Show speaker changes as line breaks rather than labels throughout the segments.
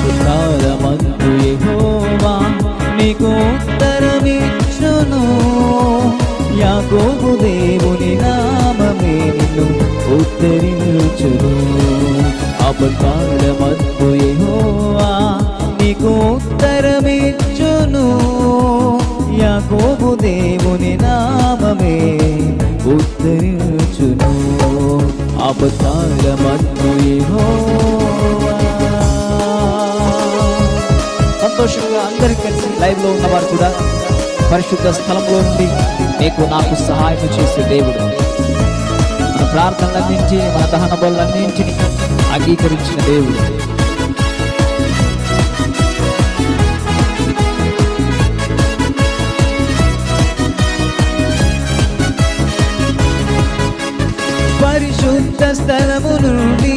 పుష్కాలమందు యహోవా నీకు ఉత్తరమిచ్చును. యాకోబు దేవుని నామమే నిన్ను ఉత్తరించును అపకాలమందు యహోవా నీకు ఉత్తరమిచ్చును. యాకోబు దేవు సంతోషంగా అందరికి కలిసి లైవ్లో ఉన్నవారు కూడా పరిశుద్ధ స్థలంలో నుండి మీకు నాకు సహాయం చేసే దేవుడు. మన ప్రార్థనలన్నింటినీ మన దహన బలన్నింటినీ అంగీకరించిన దేవుడు. పరిశుద్ధ స్థలము నుండి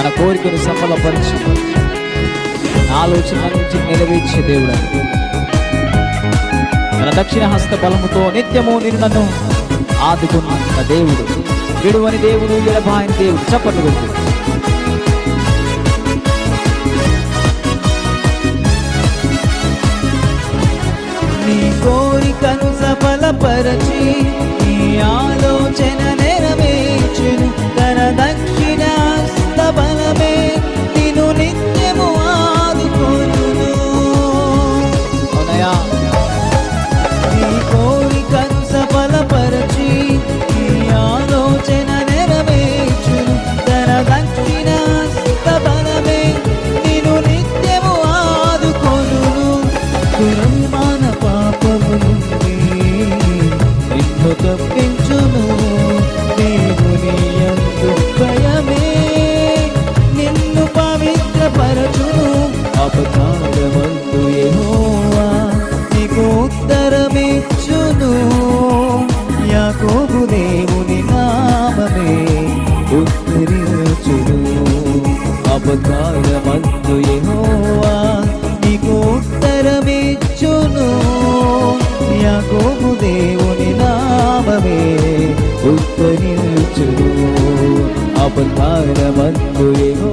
మన కోరికను సఫలపరిచి. ఆలోచన నుంచి నెరవేర్చే దేవుడు. మన దక్షిణ హస్త బలముతో నిత్యము నిన్ను ఆదుకున్న దేవుడు. విడువని దేవుడు విడబాయని దేవుడు చప్పట్లు కొట్టు. నీ కోరికను సఫలపరచి నీ అసురమి మాన పాపము నుండి నిన్ను తప్పించును దేవుని అందు భయమే. నిన్ను పవిత్ర పరచును అపకారమందు ఏహోవా నీకు ఉత్తరమిచ్చును యాకోబు దేవుని నామమే. ఉత్తరించును అపకారం നിൽച്ചു അവൻ താരമന്തുകയോ